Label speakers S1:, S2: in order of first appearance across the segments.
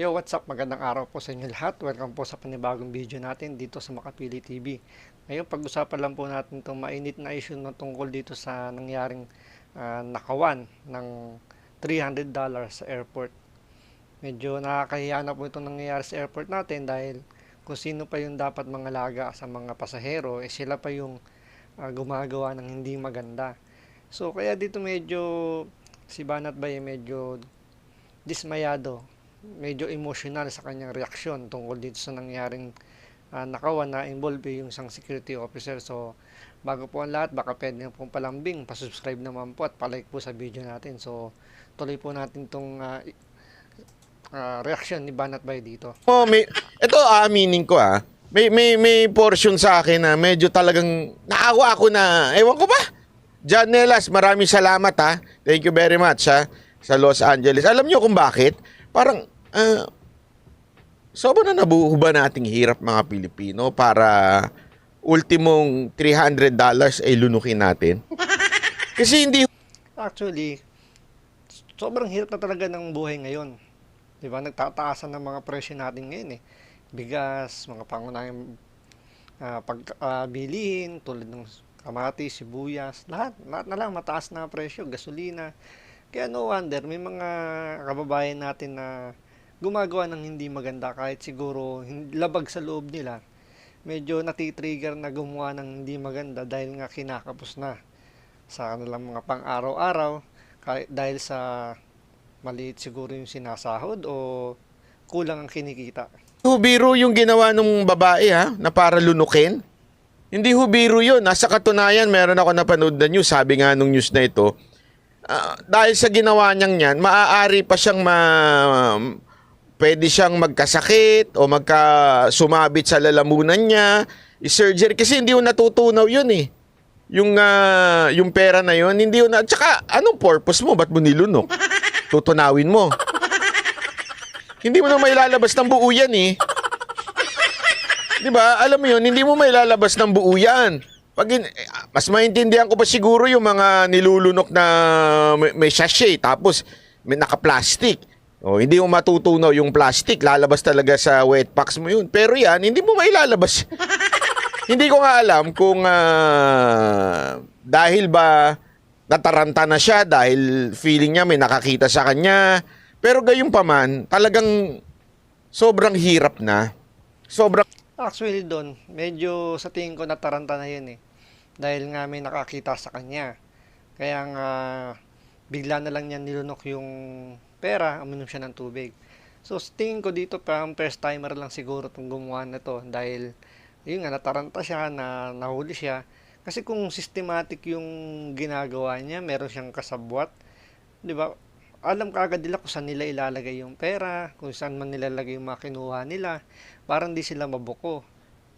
S1: Yo, what's up? Magandang araw po sa inyo lahat. Welcome po sa panibagong video natin dito sa Makapili TV. Ngayon, pag-usapan lang po natin itong mainit na issue na tungkol dito sa nangyaring ah, nakawan ng $300 sa airport. Medyo nakakahiya na po itong nangyayari sa airport natin dahil kung sino pa yung dapat mangalaga sa mga pasahero, eh sila pa yung ah, gumagawa ng hindi maganda. So, kaya dito medyo si Banat Bay medyo dismayado medyo emotional sa kanyang reaksyon tungkol dito sa nangyaring uh, nakawan na involve yung isang security officer. So, bago po ang lahat, baka pwede na pong palambing, pasubscribe naman po at palike po sa video natin. So, tuloy po natin itong uh, uh, reaksyon ni Banat Bay dito.
S2: Oh, may ito aaminin ko ah. May may may portion sa akin na medyo talagang naawa ako na ewan ko ba. Janelas, maraming salamat ha. Thank you very much ha sa Los Angeles. Alam niyo kung bakit? Parang ah sobrang na nabuho ba nating hirap mga Pilipino para ultimong $300 ay lunukin natin? Kasi hindi
S1: Actually, sobrang hirap na talaga ng buhay ngayon. 'Di ba? Nagtataasan ng mga presyo natin ngayon eh. Bigas, mga pangunahing uh, pagbilihin tulad ng kamatis, sibuyas, lahat, lahat na lang mataas na presyo, gasolina. Kaya no wonder may mga kababayan natin na gumagawa ng hindi maganda kahit siguro labag sa loob nila. Medyo natitrigger na gumawa ng hindi maganda dahil nga kinakapos na sa kanilang mga pang-araw-araw dahil sa maliit siguro yung sinasahod o kulang ang kinikita.
S2: hubiro yung ginawa nung babae ha, na para lunukin. Hindi hubiro yun. Nasa katunayan, meron ako napanood na news. Sabi nga nung news na ito, ah, dahil sa ginawa niyang yan, maaari pa siyang ma... Pwede siyang magkasakit o magka sumabit sa lalamunan niya, i-surgery. Kasi hindi yun natutunaw yun eh. Yung, ah, yung pera na yun, hindi yun na... Tsaka, anong purpose mo? Ba't mo nilunok? Tutunawin mo. Hindi mo na mailalabas ng buo yan eh. 'Di ba? Alam mo 'yun, hindi mo mailalabas ng buo yan. Pag in- eh, mas maintindihan ko pa siguro yung mga nilulunok na may, may sachet tapos may naka-plastic. O, hindi mo matutunaw yung plastic, lalabas talaga sa wet packs mo yun. Pero yan, hindi mo mailalabas. hindi ko nga alam kung ah, dahil ba nataranta na siya dahil feeling niya may nakakita sa kanya. Pero gayon pa man, talagang sobrang hirap na. Sobrang
S1: Actually doon, medyo sa tingin ko nataranta na yun eh. Dahil nga may nakakita sa kanya. Kaya nga bigla na lang niya nilunok yung pera, uminom siya ng tubig. So tingin ko dito parang first timer lang siguro itong gumawa na to dahil yun nga nataranta siya, na nahuli siya. Kasi kung systematic yung ginagawa niya, meron siyang kasabwat, 'di ba? Alam kaagad nila kung saan nila ilalagay yung pera, kung saan man nilalagay yung mga kinuha nila, para hindi sila mabuko.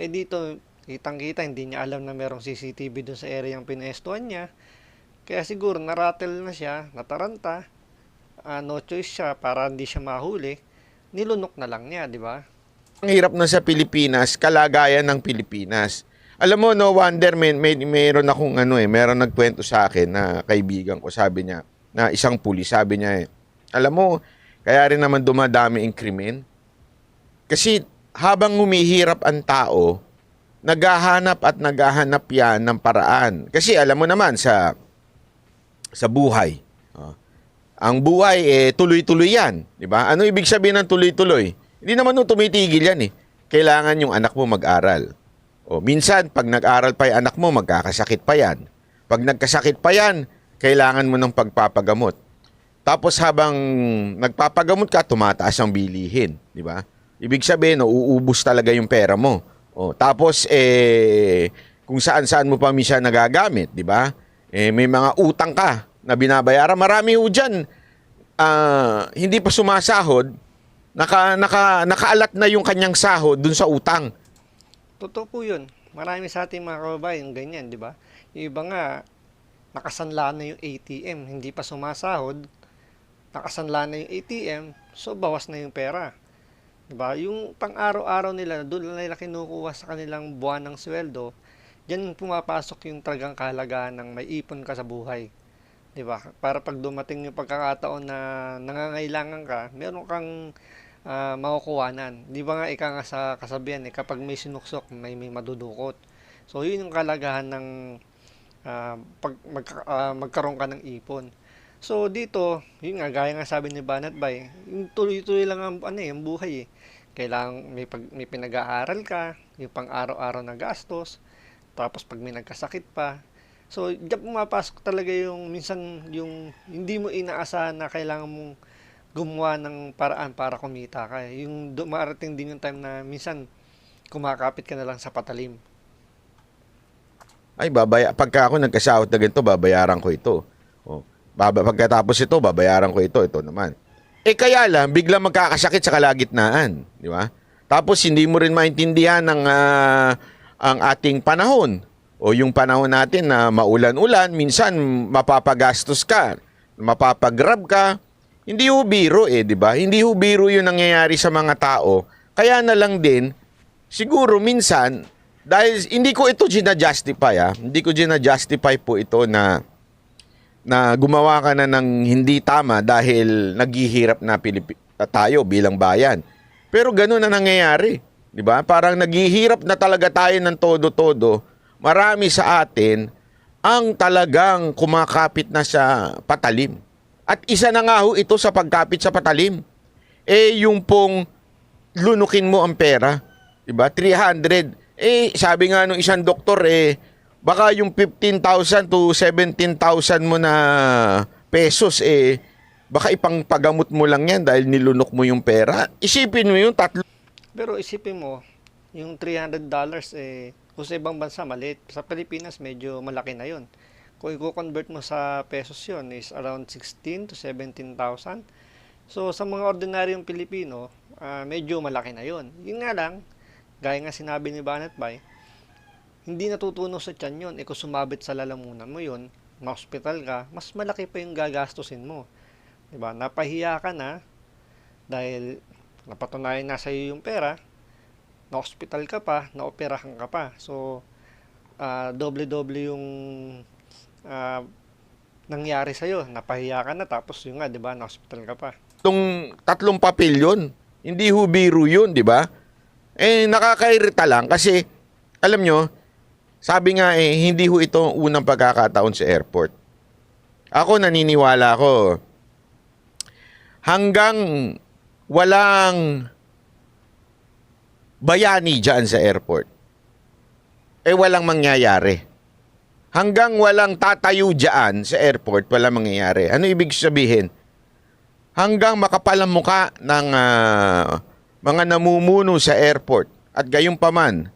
S1: Eh dito, kitang-kita, hindi niya alam na merong CCTV dun sa area yung pinestuhan niya. Kaya siguro naratel na siya, nataranta, ah, no choice siya para hindi siya mahuli, nilunok na lang niya, di ba?
S2: ang hirap na sa Pilipinas, kalagayan ng Pilipinas. Alam mo, no wonder, may, may, mayroon akong ano eh, meron nagkwento sa akin na kaibigan ko, sabi niya, na isang pulis, sabi niya eh, alam mo, kaya rin naman dumadami ang krimen. Kasi habang humihirap ang tao, naghahanap at naghahanap yan ng paraan. Kasi alam mo naman sa sa buhay. Ang buhay eh tuloy-tuloy yan, 'di ba? Ano ibig sabihin ng tuloy-tuloy? Hindi naman no tumitigil yan eh. Kailangan yung anak mo mag-aral. O minsan pag nag-aral pa yung anak mo, magkakasakit pa yan. Pag nagkasakit pa yan, kailangan mo ng pagpapagamot. Tapos habang nagpapagamot ka, tumataas ang bilihin, di ba? Ibig sabihin, no, uubos talaga yung pera mo. O, tapos eh kung saan-saan mo pa minsan nagagamit, di ba? Eh may mga utang ka na binabayaran. Marami ho dyan, ah, hindi pa sumasahod, naka, naka, nakaalat na yung kanyang sahod dun sa utang.
S1: Totoo po yun. Marami sa ating mga kababayan ganyan, di ba? Yung iba nga, nakasanla na yung ATM, hindi pa sumasahod, nakasanla na yung ATM, so bawas na yung pera. Di ba? Yung pang-araw-araw nila, doon nila kinukuha sa kanilang buwan ng sweldo, diyan pumapasok yung talagang kahalagaan ng may ipon ka sa buhay. 'Di ba? Para pag dumating yung pagkakataon na nangangailangan ka, meron kang ah, makukuhanan. Di ba nga ika nga sa kasabihan eh, kapag may sinuksok, may may madudukot. So yun yung kalagahan ng ah, pag magka- ah, magkaroon ka ng ipon. So dito, yun nga gaya nga sabi ni Banat Bay, yung tuloy-tuloy lang ang ano eh, ang buhay eh. Kailangan may pag, may pinag-aaral ka, yung pang araw-araw na gastos, tapos pag may nagkasakit pa. So, diyan pumapasok talaga yung minsan yung hindi mo inaasahan na kailangan mong gumawa ng paraan para kumita ka. Yung dumarating din yung time na minsan kumakapit ka na lang sa patalim.
S2: Ay, babaya, pagka ako nagkasahod na ganito, babayaran ko ito. O, baba, pagkatapos ito, babayaran ko ito. Ito naman. Eh kaya lang, bigla magkakasakit sa kalagitnaan. Di ba? Tapos hindi mo rin maintindihan ng, ah, ang ating panahon. O yung panahon natin na maulan-ulan, minsan mapapagastos ka, mapapagrab ka. Hindi ho biro eh, di ba? Hindi ho biro yung nangyayari sa mga tao. Kaya na lang din, siguro minsan, dahil hindi ko ito gina-justify ah. Hindi ko gina-justify po ito na na gumawa ka na ng hindi tama dahil naghihirap na Pilipi- tayo bilang bayan. Pero gano'n na nangyayari. 'Di ba? Parang naghihirap na talaga tayo ng todo-todo. Marami sa atin ang talagang kumakapit na sa patalim. At isa na nga ho ito sa pagkapit sa patalim. Eh yung pong lunukin mo ang pera, 'di ba? 300. Eh sabi nga nung isang doktor eh baka yung 15,000 to 17,000 mo na pesos eh baka ipangpagamot mo lang yan dahil nilunok mo yung pera. Isipin mo yung tatlo
S1: Pero isipin mo, yung $300 eh, kung sa ibang bansa maliit, sa Pilipinas medyo malaki na yun. Kung i-convert mo sa pesos yun is around 16 to 17,000. So sa mga ordinaryong Pilipino, ah, medyo malaki na yun. Yun nga lang, gaya nga sinabi ni Banat Bay, hindi natutuno sa tiyan yun. Eh kung sumabit sa lalamunan mo yun, ma-hospital ka, mas malaki pa yung gagastusin mo. 'Di ba? Napahiya ka na dahil napatunayan na sa iyo yung pera, na-hospital ka pa, na-operahan ka pa. So, ah, doble-doble yung ah, nangyari sa iyo. Napahiya ka na tapos yung nga, 'di ba, na-hospital ka pa.
S2: tatlong, tatlong papel yun. Hindi ho biro yun, di ba? Eh, nakakairita lang kasi, alam nyo, sabi nga eh, hindi ho ito ang unang pagkakataon sa airport. Ako naniniwala ko, hanggang walang bayani dyan sa airport, eh walang mangyayari. Hanggang walang tatayo dyan sa airport, walang mangyayari. Ano ibig sabihin? hanggang makapal ang muka ng ah, mga namumuno sa airport at gayon paman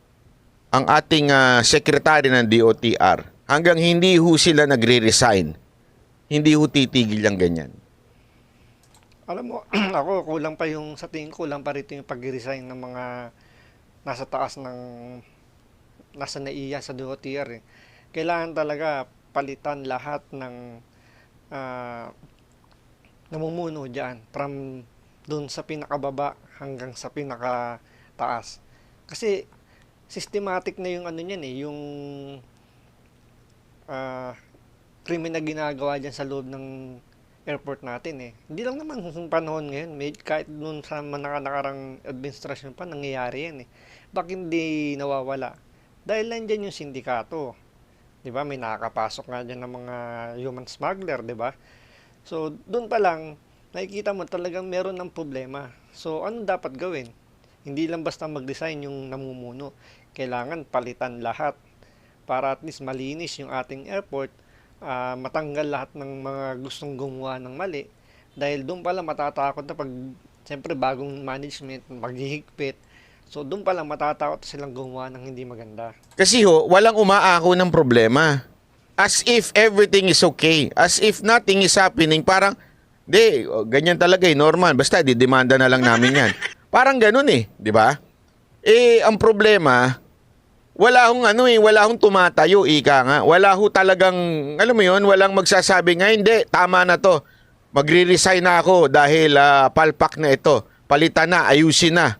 S2: ang ating ah, sekretary ng DOTR hanggang hindi ho sila nagre-resign hindi ho titigil ang ganyan
S1: Alam mo, ako kulang pa yung sa tingin ko kulang pa rito yung pag-resign ng mga nasa taas ng nasa naiya sa DOTR eh. Kailangan talaga palitan lahat ng ah, namumuno diyan from doon sa pinakababa hanggang sa pinakataas. Kasi systematic na yung ano niyan eh, yung ah krimen na ginagawa diyan sa loob ng airport natin eh. Hindi lang naman sa panahon ngayon, may, kahit noon sa mga nakarang administrasyon pa, nangyayari yan eh. Bakit hindi nawawala? Dahil nandiyan yung sindikato. Di ba? May nakakapasok nga dyan ng mga human smuggler, di ba? So, doon pa lang, nakikita mo talagang meron ng problema. So, ano dapat gawin? Hindi lang basta mag-design yung namumuno. Kailangan palitan lahat para at least malinis yung ating airport ah, matanggal lahat ng mga gustong gumawa ng mali dahil doon pala matatakot na pag siyempre bagong management maghihigpit so doon pala matatakot silang gumawa ng hindi maganda
S2: kasi ho walang umaako ng problema as if everything is okay as if nothing is happening parang di ganyan talaga eh normal basta didemanda na lang namin yan parang ganun eh di ba eh ang problema wala hong ano eh, wala hong tumatayo, ika nga. Wala ho talagang, alam mo yon walang magsasabi nga, hindi, tama na to. Magre-resign na ako dahil ah, palpak na ito. Palitan na, ayusin na.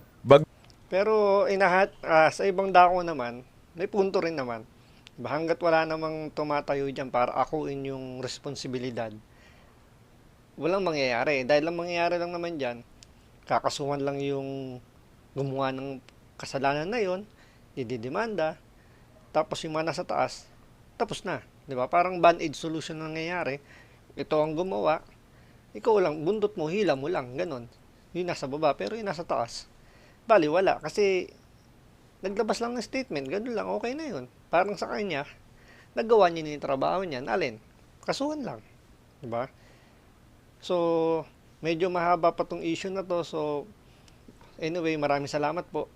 S1: Pero inahat ah, sa ibang dako naman may punto rin naman Diba, hanggat wala namang tumatayo dyan para akuin yung responsibilidad walang mangyayari dahil ang mangyayari lang naman dyan kakasuhan lang yung gumawa ng kasalanan na yon, dididemanda, tapos yung mga nasa taas, tapos na. Di ba? Parang band-aid solution na nangyayari. Ito ang gumawa, ikaw lang, bundot mo, hila mo lang, ganun. Yung nasa baba, pero yung nasa taas, bali wala. Kasi, naglabas lang ng statement, ganun lang, okay na yun. Parang sa kanya, nagawa niya yung trabaho niya, alin, kasuhan lang. Di ba? So, medyo mahaba pa tong issue na to. So, anyway, maraming salamat po.